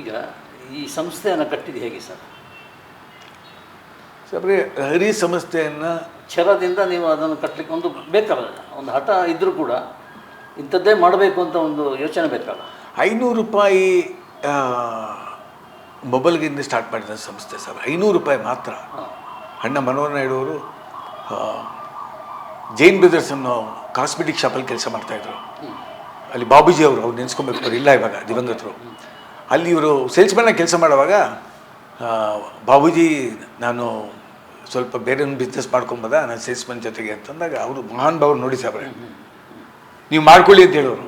ಈಗ ಈ ಸಂಸ್ಥೆಯನ್ನು ಕಟ್ಟಿದ್ದು ಹೇಗೆ ಸರ್? ಸಾಬ್ರೆ ಹರಿ ಸಂಸ್ಥೆಯನ್ನು ಚರದಿಂದ ನೀವು ಅದನ್ನು ಕಟ್ಟಲಿಕ್ಕೆ ಒಂದು ಬೇಕಲ್ಲ ಒಂದು ಹಠ ಇದ್ದರೂ ಕೂಡ ಇಂಥದ್ದೇ ಮಾಡಬೇಕು ಅಂತ ಒಂದು ಯೋಚನೆ ಬೇಕಲ್ಲ? ಐನೂರು ರೂಪಾಯಿ ಮೊಬೈಲ್ಗಿಂದ ಸ್ಟಾರ್ಟ್ ಮಾಡಿದ ಸಂಸ್ಥೆ ಸರ್ ಐನೂರು ರೂಪಾಯಿ ಮಾತ್ರ. ಅಣ್ಣ ಮನೋಹರ್ ನಾಯ್ಡು ಅವರು ಜೈನ್ ಬ್ರದರ್ಸ್ ಅನ್ನೋ ಕಾಸ್ಮೆಟಿಕ್ ಶಾಪಲ್ಲಿ ಕೆಲಸ ಮಾಡ್ತಾಯಿದ್ರು ಅಲ್ಲಿ ಬಾಬುಜಿ ಅವರು ಅವ್ರು ನೆನೆಸ್ಕೊಬೇಕು ಇಲ್ಲ ಇವಾಗ ದಿವಂಗತರು. ಅಲ್ಲಿ ಇವರು ಸೇಲ್ಸ್ಮನ್ನ ಕೆಲಸ ಮಾಡುವಾಗ ಬಾಬೂಜಿ ನಾನು ಸ್ವಲ್ಪ ಬೇರೆ ಒಂದು ಬಿಸ್ನೆಸ್ ಮಾಡ್ಕೊಂಬೋದ, ನಾನು ಸೇಲ್ಸ್ಮನ್ ಜೊತೆಗೆ ಅಂತಂದಾಗ ಅವರು ಮಹಾನ್ ಭಾವ ನೋಡಿ ಸಾಬ್ರೆ ನೀವು ಮಾಡ್ಕೊಳ್ಳಿ ಅಂತ ಹೇಳೋರು.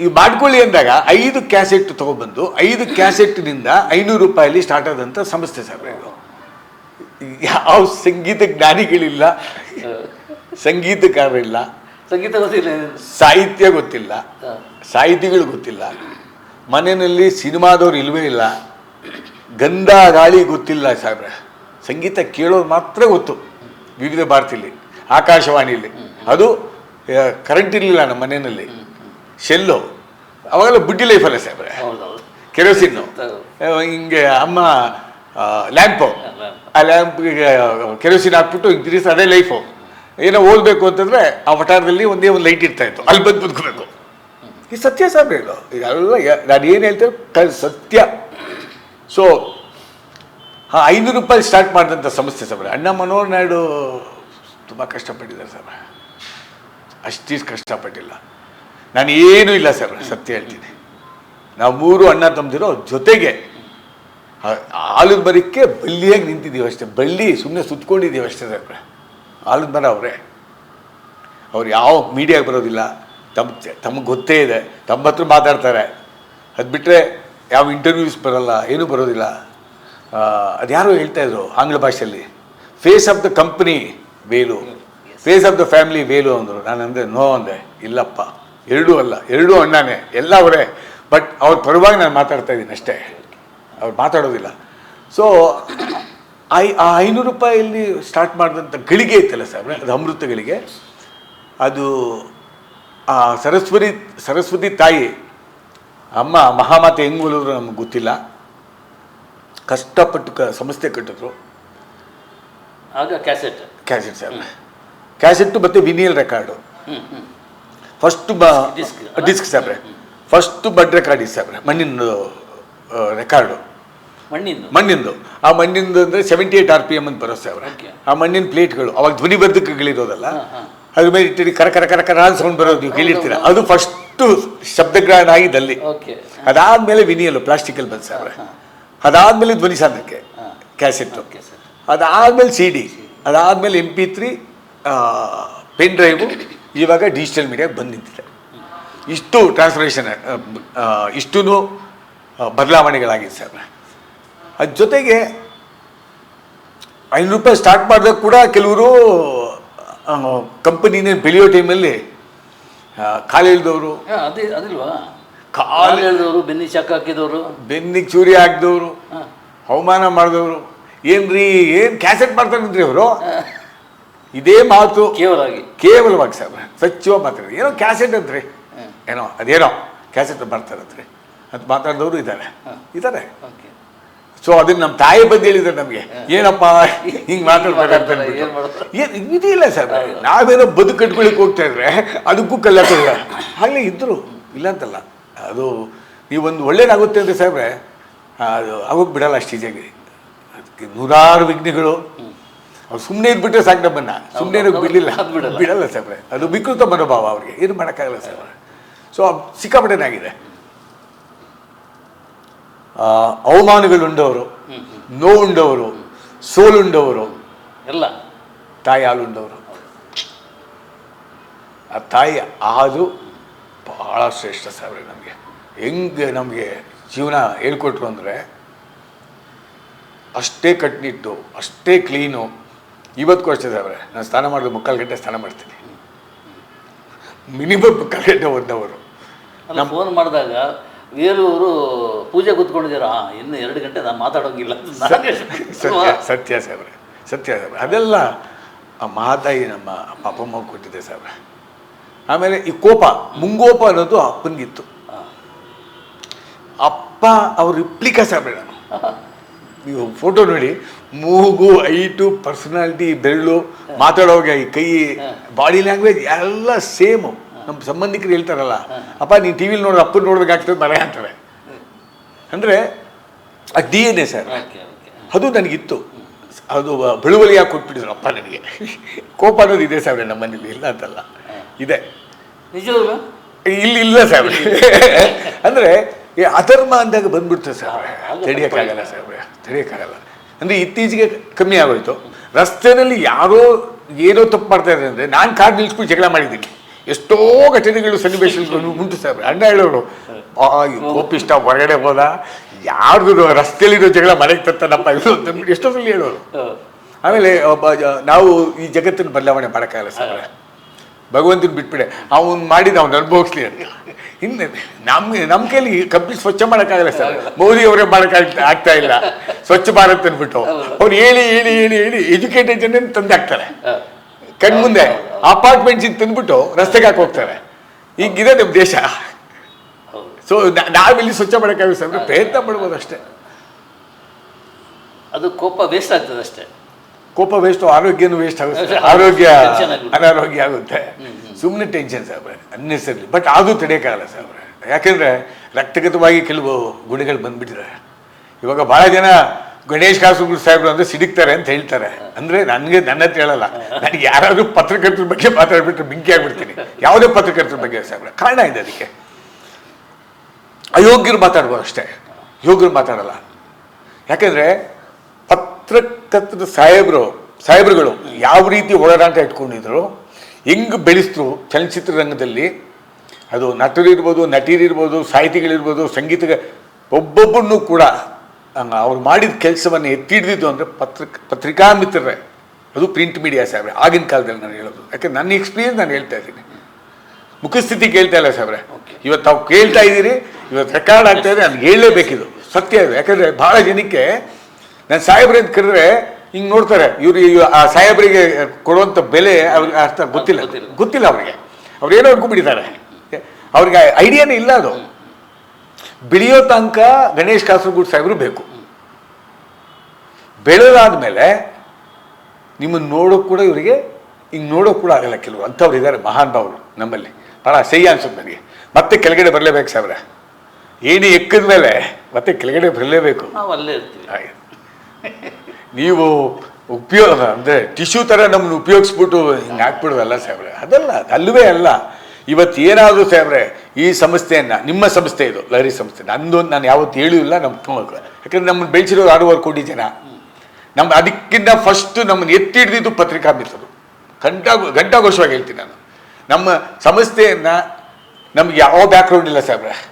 ಇವು ಮಾಡ್ಕೊಳ್ಳಿ ಅಂದಾಗ ಐದು ಕ್ಯಾಸೆಟ್ ತೊಗೊಬಂದು, ಐದು ಕ್ಯಾಸೆಟ್ನಿಂದ ಐನೂರು ರೂಪಾಯಲ್ಲಿ ಸ್ಟಾರ್ಟ್ ಆದಂಥ ಸಂಸ್ಥೆ ಸರ್ ಇದು. ಯಾವ ಸಂಗೀತ ಜ್ಞಾನಿಗಳಿಲ್ಲ ಸಂಗೀತಕಾರರಿಲ್ಲ ಸಂಗೀತ ಗೊತ್ತಿಲ್ಲ ಸಾಹಿತ್ಯ ಗೊತ್ತಿಲ್ಲ. ಸಾಹಿತಿಗಳು ಗೊತ್ತಿಲ್ಲ. ಮನೆಯಲ್ಲಿ ಸಿನಿಮಾದವ್ರು ಇಲ್ವೇ ಇಲ್ಲ. ಗಂಧ ಗಾಳಿ ಗೊತ್ತಿಲ್ಲ ಸಾಹೇಬ್ರೆ. ಸಂಗೀತ ಕೇಳೋದು ಮಾತ್ರ ಗೊತ್ತು. ವಿವಿಧ ಭಾರತಿಲಿ ಆಕಾಶವಾಣಿಲಿ. ಅದು ಕರೆಂಟ್ ಇರಲಿಲ್ಲ ನಮ್ಮ ಮನೆಯಲ್ಲಿ. ಶೆಲ್ಲು. ಅವಾಗೆಲ್ಲ ಬುಡ್ಡಿ ಲೈಫಲ್ಲ ಸಾಹೇಬ್ರೆ. ಕೆರೋಸಿನ್ನು. ಹಿಂಗೆ ಅಮ್ಮ ಲ್ಯಾಂಪು. ಆ ಲ್ಯಾಂಪ್ಗೆ ಕೆರೋಸಿನ್ ಹಾಕ್ಬಿಟ್ಟು ಇದ್ರಿಸ್ ಅದೇ ಲೈಫು ಏನೋ ಓದಬೇಕು ಅಂತಂದ್ರೆ ಆ ವಟಾರದಲ್ಲಿ ಒಂದೇ ಒಂದು ಲೈಟ್ ಇರ್ತಾ ಇತ್ತು. ಅಲ್ಲಿ ಬಂದು ಬದುಕಬೇಕು ಈ ಸತ್ಯ ಸಾಬ್ರೆ ಇದು ಯ- ನಾನು ಏನು ಹೇಳ್ತೇನೆ ಕ ಸತ್ಯ. ಸೊ ಹಾಂ, ಐನೂರು ರೂಪಾಯಿ ಸ್ಟಾರ್ಟ್ ಮಾಡಿದಂಥ ಸಂಸ್ಥೆ ಸಾಬ್ರೆ. ಅಣ್ಣ ಮನೋಹರ್ ನಾಯ್ಡು ತುಂಬ ಕಷ್ಟಪಟ್ಟಿದ್ದಾರೆ ಸರ್ ಅಷ್ಟಿಷ್ಟು ಕಷ್ಟಪಟ್ಟಿಲ್ಲ. ನಾನು ಏನೂ ಇಲ್ಲ ಸರ್ ಸತ್ಯ ಹೇಳ್ತೀನಿ. ನಾವು ಮೂರು ಅಣ್ಣ ತಮ್ಮದಿರೋ ಜೊತೆಗೆ ಆಲದ ಮರಕ್ಕೆ ಬಳ್ಳಿಯಾಗಿ ನಿಂತಿದ್ದೀವಿ ಅಷ್ಟೇ. ಬಳ್ಳಿ ಸುಮ್ಮನೆ ಸುತ್ಕೊಂಡಿದ್ದೀವಿ ಅಷ್ಟೇ ಸರ್ ಆಲದ ಮರ ಅವರೇ. ಅವ್ರು ಯಾವ ಮೀಡಿಯಾಗೆ ಬರೋದಿಲ್ಲ. ತಮ್ಮ ತಮಗೆ ಗೊತ್ತೇ ಇದೆ. ತಮ್ಮ ಹತ್ರ ಮಾತಾಡ್ತಾರೆ. ಅದು ಬಿಟ್ಟರೆ ಯಾವ ಇಂಟರ್ವ್ಯೂಸ್ ಬರೋಲ್ಲ, ಏನೂ ಬರೋದಿಲ್ಲ. ಅದ್ಯಾರೋ ಹೇಳ್ತಾ ಇದ್ರು ಆಂಗ್ಲ ಭಾಷೆಯಲ್ಲಿ. Face of the company value face of the family value ಅಂದರು. ನಾನು ಅಂದೆ, ನೋ ಅಂದೆ. ಇಲ್ಲಪ್ಪ. ಎರಡೂ ಅಲ್ಲ. ಎರಡೂ ಅಣ್ಣನೇ. ಎಲ್ಲ ಅವರೇ. ಬಟ್ ಅವ್ರ ಪರವಾಗಿ ನಾನು ಮಾತಾಡ್ತಾ ಇದ್ದೀನಿ ಅಷ್ಟೇ. ಅವ್ರು ಮಾತಾಡೋದಿಲ್ಲ. ಸೊ ಐ ಆ ಐನೂರು ರೂಪಾಯಲ್ಲಿ ಸ್ಟಾರ್ಟ್ ಮಾಡಿದಂಥ ಗಳಿಗೆ ಇತ್ತಲ್ಲ ಸರ್ ಅದು ಅಮೃತ ಗಳಿಗೆ. ಅದು ಆ ಸರಸ್ವತಿ ಸರಸ್ವತಿ ತಾಯಿ ಅಮ್ಮ ಮಹಾಮಾತೆ ಹೆಂಗೆ ನಮ್ಗೆ ಗೊತ್ತಿಲ್ಲ. ಕಷ್ಟಪಟ್ಟು ಕ ಸಂಸ್ಥೆ ಕಟ್ಟಿದ್ರು. ಆಗ ಕ್ಯಾಸೆಟ್ ಕ್ಯಾಸೆಟ್ ಸರ್ ಕ್ಯಾಸೆಟ್ಟು ಮತ್ತು ವಿನಿಯಲ್ ರೆಕಾರ್ಡು ಫಸ್ಟ್ ಬ ಡಿಸ್ಕ್ ಸಾಬ್ರೆ ಫಸ್ಟ್ ಬಡ್ ರೆಕಾರ್ಡ್ ಇದೆ ಸಾಬ್ರೆ ಮಣ್ಣಿನ ರೆಕಾರ್ಡು ಮಣ್ಣಿಂದು. ಮಣ್ಣಿಂದು. ಆ ಮಣ್ಣಿಂದು ಅಂದರೆ seventy eight R P M ಅಂತ ಬರುತ್ತೆ ಅವ್ರ. ಆ ಮಣ್ಣಿನ ಪ್ಲೇಟ್ಗಳು ಅವಾಗ ಹಾ. ಅದ್ರ ಮೇಲೆ ಇಟ್ಟಿಡಿ ಕರ ಕರ ಕರ ಕರ ಸೌಂಡ್ ಬರೋದು ನೀವು ಕೇಳಿರ್ತೀರ. ಅದು ಫಸ್ಟು ಶಬ್ದಗ್ರಹಣ ಆಗಿದ್ದಲ್ಲಿ. ಅದಾದ್ಮೇಲೆ ವಿನಿಯಲು ಪ್ಲಾಸ್ಟಿಕಲ್ಲಿ ಬಂದು ಸಾವಿರ ಅದಾದ್ಮೇಲೆ ಧ್ವನಿ ಸಾಧನಕ್ಕೆ ಕ್ಯಾಸೆಟ್ ಕ್ಯಾಸೆಟ್ಟು ಅದಾದ್ಮೇಲೆ ಸಿ ಡಿ ಅದಾದ್ಮೇಲೆ M P three pen drive ಇವಾಗ ಡಿಜಿಟಲ್ ಮೀಡಿಯಾಗೆ ಬಂದು ನಿಂತಿದೆ. ಇಷ್ಟು ಟ್ರಾನ್ಸ್ಫರೇಷನ್ ಇಷ್ಟೂ ಬದಲಾವಣೆಗಳಾಗಿದೆ ಸರ್ ಅದ್ರ ಜೊತೆಗೆ ಐನೂರು ರೂಪಾಯಿ ಸ್ಟಾರ್ಟ್ ಮಾಡಿದಾಗ ಕೂಡ ಕೆಲವರು ಕಂಪನಿನೇ ಬೆಳೆಯೋ ಟೈಮಲ್ಲಿ ಕಾಲು ಅದೇ ಅದಿಲ್ವಾ? ಕಾಲು ಎಳೆದವರು ಬೆನ್ನಿ ಚಾಕ್ ಹಾಕಿದವರು. ಬೆನ್ನಿಗೆ ಚೂರಿ ಹಾಕಿದವರು ಅವಮಾನ ಮಾಡಿದವರು. ಏನ್ರಿ ಏನು ಕ್ಯಾಸೆಟ್ ಮಾಡ್ತಾರಂದ್ರಿ ಅವರು? ಇದೇ ಮಾತು. ಕೇವಲಾಗಿ. ಕೇವಲವಾಗಿ ಸರ್ ಸಚಿವ ಮಾತಾಡಿದ್ರು ಏನೋ ಕ್ಯಾಸೆಟ್ ಅಂತ್ರಿ. ಏನೋ ಅದೇನೋ ಕ್ಯಾಸೆಟ್ ಮಾಡ್ತಾರಂತ್ರಿ ಅಂತ ಮಾತಾಡಿದವರು ಇದ್ದಾರೆ ಇದ್ದಾರೆ ಓಕೆ. ಸೊ ಅದನ್ನ ನಮ್ಮ ತಾಯಿ ಬಂದು ಹೇಳಿದ್ರೆ ನಮಗೆ. ಏನಪ್ಪ ಹಿಂಗೆ ಮಾತಾಡ್ಬೇಕಂತ ಏನು ವಿಧಿ ಏನು ಇದಿಲ್ಲ ಸರ್. ನಾವೇನೋ ಬದುಕು ಕಟ್ಕೊಳಿಕ್ಕೆ ಹೋಗ್ತಾ ಇದ್ರೆ ಅದಕ್ಕೂ ಕಲ್ಲಾಕೋದಿಲ್ಲ ಹಾಗೆ ಇದ್ದರು ಇಲ್ಲ ಅಂತಲ್ಲ. ಅದು ನೀವೊಂದು ಒಳ್ಳೇದಾಗುತ್ತೆ ಅಂದರೆ ಸರ್ ಅದು ಆಗೋಗಿ ಬಿಡಲ್ಲ ಅಷ್ಟು ಈಜಾಗಿ ಅದಕ್ಕೆ ನೂರಾರು ವಿಘ್ನಿಗಳು. ಅವ್ರು ಸುಮ್ಮನೆ ಇದ್ಬಿಟ್ರೆ ಸಾಕು ನಮ್ಮನ್ನ. ಸುಮ್ಮನೆ ಬಿಡಿಲ್ಲ ಬಿಡಲಿಲ್ಲ. ಬಿಡಲ್ಲ. ಸಾಹೇಬ್ರೆ. ಅದು ವಿಕೃತ ಮನೋಭಾವ ಅವ್ರಿಗೆ. ಏನು ಮಾಡೋಕ್ಕಾಗಲ್ಲ ಸರ್ ಸೊ ಸಿಕ್ಕಾಪಟ್ಟೆನಾಗಿದೆ ಅವಮಾನಗಳುಂಡವರು ನೋವುಂಡವರು ಸೋಲುಂಡವರು ಎಲ್ಲ. ತಾಯಿ ಹಾಲುಂಡವರು ಆ ತಾಯಿ ಹಾಲು ಭಾಳ ಶ್ರೇಷ್ಠ ಸಾವಿರ ನಮಗೆ. ಹೆಂಗೆ ನಮಗೆ ಜೀವನ ಹೇಳ್ಕೊಟ್ರು ಅಂದರೆ ಅಷ್ಟೇ ಕಟ್ಟಿನಿಟ್ಟು ಅಷ್ಟೇ ಕ್ಲೀನು ಇವತ್ತಿಗೂ ಅಷ್ಟೇ ಸಾವಿರ ನಾನು ಸ್ನಾನ ಮಾಡಿದ್ರೆ ಮುಕ್ಕಾಲು ಗಂಟೆ ಸ್ನಾನ ಮಾಡ್ತೀನಿ. ಮಿನಿಮಮ್ ಮುಕ್ಕಾಲು ಗಂಟೆ ಒಂದವರು ನಾನು ಫೋನ್ ಮಾಡಿದಾಗ ವೇಲೂರು ಪೂಜೆ ಕೂತ್ಕೊಂಡಿದ್ದೀರಾ? ಇನ್ನು ಎರಡು ಗಂಟೆ ನಾನು ಮಾತಾಡೋಂಗಿಲ್ಲ ಸತ್ಯ ಸತ್ಯ ಸಾಹೇಬ್ರೆ ಸತ್ಯ ಸಾಹೇಬ್ರೆ. ಅದೆಲ್ಲ ಆ ಮಹಾತಾಯಿ ನಮ್ಮ ಪಾಪಮ್ಮ ಕೊಟ್ಟಿದೆ ಸಾಹೇಬ್ರೆ. ಆಮೇಲೆ ಈ ಕೋಪ ಮುಂಗೋಪ ಅನ್ನೋದು ಅಪ್ಪನಿಗಿತ್ತು. ಅಪ್ಪ ಅವ್ರ ರಿಪ್ಲಿಕಾ ಸಾಬ್ರೆ ನಾನು. ನೀವು ಫೋಟೋ ನೋಡಿ ಮೂಗು ಐಟು ಪರ್ಸನಾಲಿಟಿ ಬೆರಳು ಮಾತಾಡೋವಾಗ ಈ ಕೈ ಬಾಡಿ ಲ್ಯಾಂಗ್ವೇಜ್ ಎಲ್ಲ ಸೇಮು ನಮ್ಮ ಸಂಬಂಧಿಕರು ಹೇಳ್ತಾರಲ್ಲ ಅಪ್ಪ ನೀನು ಟಿ ವಿಲಿ ನೋಡಿದ್ರೆ ಅಪ್ಪನ ನೋಡ್ಬೇಕಾಗ್ತದೆ ಮನೆ ಅಂತಾರೆ ಅಂದರೆ ಅದು ಡಿ ಎನ್ ಎ ಸರ್. ಅದು ನನಗಿತ್ತು. ಅದು ಬಳುವಳಿಯಾಗಿ ಕೊಟ್ಬಿಟ್ಟಿದ್ರು ಅಪ್ಪ ನನಗೆ. ಕೋಪ ಅನ್ನೋದು ಇದೆ ಸರ್ ನಮ್ಮ ಮನೇಲಿ ಇಲ್ಲ ಅಂತಲ್ಲ. ಇದೆ. ಇಲ್ಲಿ ಇಲ್ಲ ಸರ್. ಅಂದರೆ ಈ ಅಧರ್ಮ ಅಂದಾಗ ಬಂದ್ಬಿಡ್ತದೆ ಸರ್. ತಡಿಯೋಕ್ಕಾಗಲ್ಲ ಸರ್. ತಡಿಯೋಕ್ಕಾಗಲ್ಲ. ಅಂದರೆ ಇತ್ತೀಚೆಗೆ ಕಮ್ಮಿ ಆಗೋಯ್ತು. ರಸ್ತೆಯಲ್ಲಿ ಯಾರೋ ಏನೋ ತಪ್ಪು ಮಾಡ್ತಾ ಇದ್ದಾರೆ ಅಂದರೆ ನಾನು ಕಾರ್ ನಿಲ್ಸ್ಕೊಂಡು ಜಗಳ ಮಾಡಿದ್ದೀನಿ. ಎಷ್ಟೋ ಘಟನೆಗಳು ಸನ್ನಿವೇಶಗಳು ಉಂಟು ಸರ್. ಅಣ್ಣ ಹೇಳೋರು ಕೋಪಿಷ್ಟ ಹೊರಗಡೆ ಹೋದ ಯಾರ್ದು ರಸ್ತೆಯಲ್ಲಿರೋ ಜಗಳ ಮನೆಗೆ ತತ್ತನಪ್ಪ ಇದು ಎಷ್ಟೋ ಸಲ ಹೇಳೋರು. ಆಮೇಲೆ ಒಬ್ಬ ನಾವು ಈ ಜಗತ್ತಿನ ಬದಲಾವಣೆ ಮಾಡೋಕ್ಕಾಗಲ್ಲ ಸರ್. ಭಗವಂತನ ಬಿಟ್ಬಿಡೆ. ಅವನ್ ಮಾಡಿದ ಅವ್ನು ಅನುಭವಿಸ್ಲಿ ಅಂತ. ಇನ್ನು ನಮ್ ನಮ್ಮ ಕೈಲಿ ಕಂಪ್ಲೀಟ್ ಸ್ವಚ್ಛ ಮಾಡೋಕ್ಕಾಗಲ್ಲ ಸರ್. ಮೋದಿ ಅವರೇ ಮಾಡೋಕ್ಕಾಗ್ತಾ ಆಗ್ತಾ ಇಲ್ಲ. ಸ್ವಚ್ಛ ಭಾರತ್ ಅಂದ್ಬಿಟ್ಟು. ಅವ್ರು ಹೇಳಿ ಹೇಳಿ ಹೇಳಿ ಹೇಳಿ ಎಜುಕೇಟೆಡ್ ಜನ ತಂದಾಕ್ತಾರೆ. ಕಣ್ಮುಂದೆ ಅಪಾರ್ಟ್ಮೆಂಟ್ಸ್ ತಂದ್ಬಿಟ್ಟು ರಸ್ತೆಗೆ ಹಾಕಿ ಹೋಗ್ತಾರೆ. ಈಗಿದೆ ನಮ್ಮ ದೇಶ. ಸೊ ನಾವಿಲ್ಲಿ ಸ್ವಚ್ಛ ಮಾಡೋಕ್ಕಾಗಲ್ಲ ಸರ್ ಪ್ರಯತ್ನ ಮಾಡ್ಬೋದು ಅಷ್ಟೇ. ಅದು ಕೋಪ ವೇಸ್ಟ್ ಆಗ್ತದೆ ಅಷ್ಟೇ. ಕೋಪ ವೇಸ್ಟ್ ಆರೋಗ್ಯನೂ ವೇಸ್ಟ್ ಆಗುತ್ತೆ. ಆರೋಗ್ಯ ಅನಾರೋಗ್ಯ ಆಗುತ್ತೆ. ಸುಮ್ಮನೆ ಟೆನ್ಷನ್ ಸರ್ ಅನ್ನೆಸರ್ಲಿ ಬಟ್ ಅದು ತಡೆಯೋಕ್ಕಾಗಲ್ಲ ಸರ್ ಯಾಕೆಂದ್ರೆ ರಕ್ತಗತವಾಗಿ ಕೆಲವು ಗುಣಗಳು ಬಂದ್ಬಿಟ್ಟಿದೆ ಇವಾಗ ಭಾಳ ಜನ ಗಣೇಶ್ ಕಾಸುಗುರು ಸಾಹೇಬ್ರು ಅಂದ್ರೆ ಸಿಡಿಕ್ತಾರೆ ಅಂತ ಹೇಳ್ತಾರೆ. ಅಂದ್ರೆ ನನಗೆ ನನ್ನ ಹೇಳಲ್ಲ. ನನಗೆ ಯಾರಾದ್ರೂ ಪತ್ರಕರ್ತರ ಬಗ್ಗೆ ಮಾತಾಡ್ಬಿಟ್ರೆ ಬೆಂಕಿ ಆಗ್ಬಿಡ್ತೀನಿ. ಯಾವುದೇ ಪತ್ರಕರ್ತರ ಬಗ್ಗೆ ಸಾಹೇಬ್ರೆ. ಕಾರಣ ಇದೆ ಅದಕ್ಕೆ. ಅಯೋಗ್ಯರು ಮಾತಾಡ್ಬೋದು ಅಷ್ಟೇ. ಯೋಗ್ಯರು ಮಾತಾಡಲ್ಲ. ಯಾಕೆಂದ್ರೆ ಪತ್ರಕರ್ತರ ಸಾಹೇಬ್ರು, ಸಾಹೇಬ್ರುಗಳು ಯಾವ ರೀತಿ ಒಳನಾಟ ಇಟ್ಕೊಂಡಿದ್ರು, ಹೆಂಗ್ ಬೆಳೆಸಿದ್ರು ಚಲನಚಿತ್ರ ರಂಗದಲ್ಲಿ ಅದು ನಟರಿರ್ಬೋದು, ನಟೀರಿರ್ಬೋದು, ಸಾಹಿತಿಗಳಿರ್ಬೋದು, ಸಂಗೀತಗ ಒಬ್ಬೊಬ್ಬರನ್ನು ಕೂಡ ಅವ್ರು ಮಾಡಿದ ಕೆಲಸವನ್ನು ಎತ್ತಿ ಹಿಡಿದಿದ್ದು ಅಂದರೆ ಪತ್ರ ಪತ್ರಿಕಾ ಮಿತ್ರರೇ ಅದು ಪ್ರಿಂಟ್ ಮೀಡಿಯಾ ಸಾಹೇಬ್ರೆ. ಆಗಿನ ಕಾಲದಲ್ಲಿ ನಾನು ಹೇಳೋದು. ಯಾಕೆ ನನ್ನ ಎಕ್ಸ್ಪೀರಿಯನ್ಸ್ ನಾನು ಹೇಳ್ತಾ ಇದ್ದೀನಿ. ಮುಖಸ್ಥಿತಿ ಕೇಳ್ತಾ ಇಲ್ಲ ಸಾಹೇಬ್ರೆ. ಇವತ್ತು ತಾವು ಕೇಳ್ತಾ ಇದ್ದೀರಿ ಇವತ್ತು ರೆಕಾರ್ಡ್ ಆಗ್ತಾ ಇದೆ ನಾನು ಹೇಳಲೇಬೇಕಿದು ಸತ್ಯ ಇದು. ಯಾಕಂದರೆ ಭಾಳ ಜನಕ್ಕೆ ನಾನು ಸಾಹೇಬ್ರೆ ಅಂತ ಕರೆದ್ರೆ ಹಿಂಗೆ ನೋಡ್ತಾರೆ. ಇವರು ಇವ ಆ ಸಾಹೇಬರಿಗೆ ಕೊಡುವಂಥ ಬೆಲೆ ಅವ್ರಿಗೆ ಅರ್ಥ ಗೊತ್ತಿಲ್ಲ. ಗೊತ್ತಿಲ್ಲ. ಅವರಿಗೆ ಅವ್ರಿಗೆ. ಅವ್ರು ಏನೋ ಅನ್ಕೊಂಡ್ಬಿಟ್ಟಿದ್ದಾರೆ. ಅವ್ರಿಗೆ ಐಡಿಯಾನೇ ಇಲ್ಲ ಅದು. ಬೆಳೆಯೋ ತನಕ ಗಣೇಶ್ ಕಾಸರಗೂಡ್ ಸಾಹೇಬರು ಬೇಕು. ಬೆಳೆದಾದ್ಮೇಲೆ ನಿಮ್ಮನ್ನು ನೋಡೋಕೆ ಕೂಡ ಇವರಿಗೆ ಹಿಂಗೆ ನೋಡೋಕೆ ಕೂಡ ಆಗಲ್ಲ ಕೆಲವರು. ಅಂಥವ್ರು ಇದ್ದಾರೆ ಮಹಾನ್ ಭಾವರು ನಮ್ಮಲ್ಲಿ. ಭಾಳ ಸಹಿ ಅನ್ಸುತ್ತೆ ನನಗೆ ಮತ್ತೆ ಕೆಳಗಡೆ ಬರಲೇಬೇಕು ಸಾಹೇಬ್ರ. ಏನೇ ಎಕ್ಕಿದ ಮೇಲೆ ಮತ್ತೆ ಕೆಳಗಡೆ ಬರಲೇಬೇಕು. ನಾವು ಅಲ್ಲೇ ಹಾಗೆ. ನೀವು ಉಪಯೋಗ ಅಂದರೆ ಟಿಶ್ಯೂ ಥರ ನಮ್ಮನ್ನು ಉಪಯೋಗಿಸ್ಬಿಟ್ಟು ಹಿಂಗೆ ಹಾಕ್ಬಿಡೋದಲ್ಲ ಸಾಹೇಬ್ರೆ. ಅದಲ್ಲ ಅದು ಅಲ್ಲವೇ ಅಲ್ಲ. ಇವತ್ತು ಏನಾದರೂ ಸಾಹೇಬ್ರೆ ಈ ಸಂಸ್ಥೆಯನ್ನು, ನಿಮ್ಮ ಸಂಸ್ಥೆ ಇದು, ಲಹರಿ ಸಂಸ್ಥೆ. ನಂದು, ನಾನು ಯಾವತ್ತು ಹೇಳಿಲ್ಲ ನಮ್ಮ ಯಾಕಂದ್ರೆ ನಮ್ಮನ್ನು ಬೆಳೆಸಿರೋರು ಆರೂವರೆ ಕೋಟಿ ಜನ. ನಮ್ಮ ಅದಕ್ಕಿಂತ ಫಸ್ಟ್ ನಮ್ಮನ್ನು ಎತ್ತಿ ಹಿಡಿದಿದ್ದು ಪತ್ರಿಕಾ ಮಿತ್ರರು. ಗಂಟಾ ಗಂಟಾಘೋಷವಾಗಿ ಹೇಳ್ತೀನಿ ನಾನು. ನಮ್ಮ ಸಂಸ್ಥೆಯನ್ನು ನಮ್ಗೆ ಯಾವ ಬ್ಯಾಕ್ಗ್ರೌಂಡ್ ಇಲ್ಲ ಸಾಹೇಬ್ರೆ.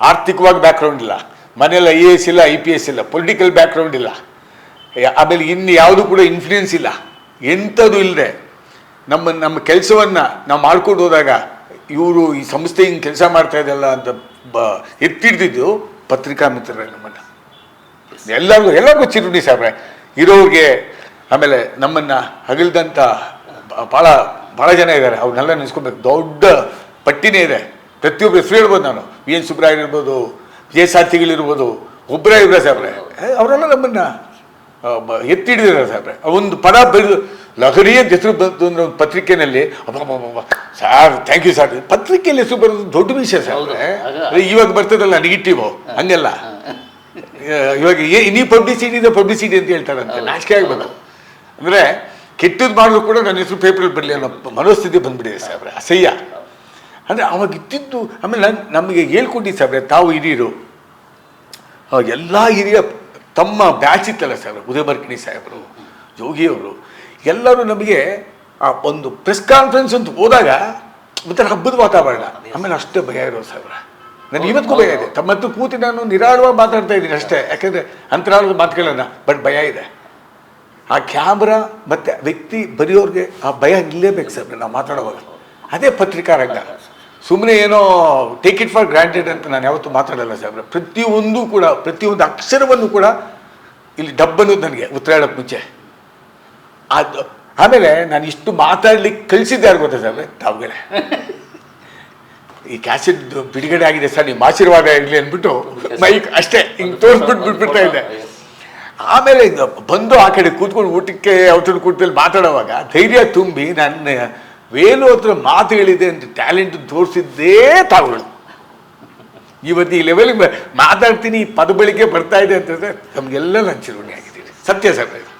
ಆರ್ಥಿಕವಾಗಿ ಬ್ಯಾಕ್ಗ್ರೌಂಡ್ ಇಲ್ಲ. ಮನೆಯಲ್ಲ ಐ ಎ ಎಸ್ ಇಲ್ಲ ಐ ಪಿ ಎಸ್ ಇಲ್ಲ ಪೊಲಿಟಿಕಲ್ ಬ್ಯಾಕ್ಗ್ರೌಂಡ್ ಇಲ್ಲ. ಆಮೇಲೆ ಇನ್ನು ಯಾವುದು ಕೂಡ ಇನ್ಫ್ಲೂಯೆನ್ಸ್ ಇಲ್ಲ. ಎಂಥದ್ದು ಇಲ್ಲದೆ ನಮ್ಮ ನಮ್ಮ ಕೆಲಸವನ್ನು ನಾವು ಮಾಡ್ಕೊಂಡು ಹೋದಾಗ ಇವರು ಈ ಸಂಸ್ಥೆ ಹಿಂಗೆ ಕೆಲಸ ಮಾಡ್ತಾ ಇದೆಯಲ್ಲ ಅಂತ ಬ, ಎತ್ತಿಡ್ದಿದ್ದು ಪತ್ರಿಕಾ ಮಿತ್ರರೇ ನಮ್ಮನ್ನು. ಎಲ್ಲರಿಗೂ ಎಲ್ಲರಿಗೂ ಚಿರುಣಿ ಸಾಬ್ರೆ ಇರೋರಿಗೆ ಆಮೇಲೆ ನಮ್ಮನ್ನು ಹಗಲ್ದಂಥ ಭಾಳ ಭಾಳ ಜನ ಇದ್ದಾರೆ ಅವ್ರನ್ನೆಲ್ಲ ನೆನೆಸ್ಕೊಬೇಕು. ದೊಡ್ಡ ಪಟ್ಟಿನೇ ಇದೆ. ಪ್ರತಿಯೊಬ್ಬರು ಹೆಸರು ಹೇಳ್ಬೋದು ನಾನು. ವಿ ಎನ್ ಸುಬ್ರಾಯ್ ಇರ್ಬೋದು ವಿಜಯ ಸಾರ್ಥಿಗಳಿರ್ಬೋದು ಒಬ್ಬರೇ ಇಬ್ಬರೇ ಸಾಬ್ರೆ ಅವರೆಲ್ಲ ನಮ್ಮನ್ನು ಎತ್ತಿ ಸಾಹೇಬ್ರೆ ಒಂದು ಪದ ಬರೆದು ಲಹರಿ ಅಂತ ಹೆಸರು ಬಂತು ಅಂದ್ರೆ ಒಂದು ಪತ್ರಿಕೆಯಲ್ಲಿ ಅಬ್ಬಬ್ಬಬ್ಬ, ಸಾರ್ ಥ್ಯಾಂಕ್ ಯು ಸರ್. ಪತ್ರಿಕೆಯಲ್ಲಿ ಹೆಸರು ಬರೋದು ದೊಡ್ಡ ವಿಷಯ ಸರ್. ಇವಾಗ ಬರ್ತದಲ್ಲ ನೆಗೆಟಿವ್ ಹಂಗೆಲ್ಲ. ಇವಾಗ ಏ- ನೀ ಪಬ್ಲಿಸಿಟಿ ಇದೆ ಪಬ್ಲಿಸಿಟಿ ಅಂತ ಹೇಳ್ತಾರಂತೆ ನಾಚಿಕೆ ಆಗ್ಬೇಕು. ಅಂದ್ರೆ ಕೆಟ್ಟದ್ದು ಮಾಡಿದ್ರು ಕೂಡ ನನ್ನ ಹೆಸರು ಪೇಪರಲ್ಲಿ ಬರಲಿ ಅನ್ನೋ ಮನೋಸ್ಥಿತಿ ಬಂದ್ಬಿಟ್ಟಿದೆ ಸಾಬ್ರೆ ಅಸಹ್ಯ. ಅಂದರೆ ಅವಾಗ ಇದ್ದಿದ್ದು ಆಮೇಲೆ ನಾನು ನಮಗೆ ಹೇಳ್ಕೊಟ್ಟಿದ್ದು ಸಾಬ್ರೆ ತಾವು ಹಿರಿಯರು. ಎಲ್ಲ ಹಿರಿಯ ತಮ್ಮ ಬ್ಯಾಚ್ ಇತ್ತಲ್ಲ ಸರ್ ಉದಯಮರ್ಕಿಣಿ ಸಾಹೇಬರು ಜೋಗಿಯವರು ಎಲ್ಲರೂ ನಮಗೆ ಆ ಒಂದು ಪ್ರೆಸ್ ಕಾನ್ಫರೆನ್ಸ್ ಅಂತ ಹೋದಾಗ ಒಂಥರ ಹಬ್ಬದ ವಾತಾವರಣ. ಆಮೇಲೆ ಅಷ್ಟೇ ಭಯ ಇರೋದು ಸಾಹೇಬ್ರ ನನಗೆ ಇವತ್ತಿಗೂ ಭಯ ಇದೆ. ತಮ್ಮ ಹತ್ರ ಕೂತಿ ನಾನು ನಿರಾಳವಾಗಿ ಮಾತಾಡ್ತಾ ಇದ್ದೀನಿ ಅಷ್ಟೇ. ಯಾಕಂದರೆ ಅಂತರಾಳದ ಮಾತುಗಳನ್ನ ಬಟ್ ಭಯ ಇದೆ. ಆ ಕ್ಯಾಮ್ರಾ ಮತ್ತು ವ್ಯಕ್ತಿ ಬರೆಯೋರಿಗೆ ಆ ಭಯ ಇರಲೇಬೇಕು ಸರ್, ನಾವು ಮಾತಾಡೋವಾಗ. ಅದೇ ಪತ್ರಿಕಾ ರಂಗ ಸುಮ್ಮನೆ ಏನೋ ಟೇಕ್ ಇಟ್ ಫಾರ್ ಗ್ರಾಂಟೆಡ್ ಅಂತ ನಾನು ಯಾವತ್ತೂ ಮಾತಾಡಲ್ಲ ಸಾಹೇಬ್ರೆ. ಪ್ರತಿಯೊಂದು ಕೂಡ ಪ್ರತಿಯೊಂದು ಅಕ್ಷರವನ್ನು ಕೂಡ ಇಲ್ಲಿ ಡಬ್ ಅನ್ನೋದು ನನಗೆ ಉತ್ತರ ಹೇಳೋಕ್ಕೆ ಮುಂಚೆ. ಅದು ಆಮೇಲೆ ನಾನು ಇಷ್ಟು ಮಾತಾಡ್ಲಿಕ್ಕೆ ಕಳಿಸಿದ್ದೆ ಯಾರು ಗೊತ್ತಾ ಸಾಹೇಬ್ರೆ? ತಾವುಗಳೇ. ಈ ಕ್ಯಾಸೆಟ್ ಬಿಡುಗಡೆ ಆಗಿದೆ ಸರ್ ನಿಮ್ಮ ಆಶೀರ್ವಾದ ಇರಲಿ ಅಂದ್ಬಿಟ್ಟು ಮೈಕ್ ಅಷ್ಟೇ ಹಿಂಗೆ ತೋರಿಸ್ಬಿಟ್ಟು ಬಿಟ್ಬಿಡ್ತಾ ಇದ್ದೆ. ಆಮೇಲೆ ಬಂದು ಆ ಕಡೆ ಕೂತ್ಕೊಂಡು ಊಟಕ್ಕೆ ಔತಣ ಕೂಟದಲ್ಲಿ ಮಾತಾಡುವಾಗ ಧೈರ್ಯ ತುಂಬಿ ನನ್ನ ವೇಲು ಹತ್ರ ಮಾತು ಹೇಳಿದೆ ಅಂತ ಟ್ಯಾಲೆಂಟ್ ತೋರಿಸಿದ್ದೇ ತಾವುಗಳು ಇವತ್ತು ಈ ಲೆವೆಲ್ಗೆ ಮಾತಾಡ್ತೀನಿ ಈ ಪದ ಬಳಿಕೆ ಬರ್ತಾ ಇದೆ ಅಂತಂದ್ರೆ ನಮಗೆಲ್ಲ ನಾನು ಆಗಿದ್ದೀನಿ ಸತ್ಯ ಸರ್.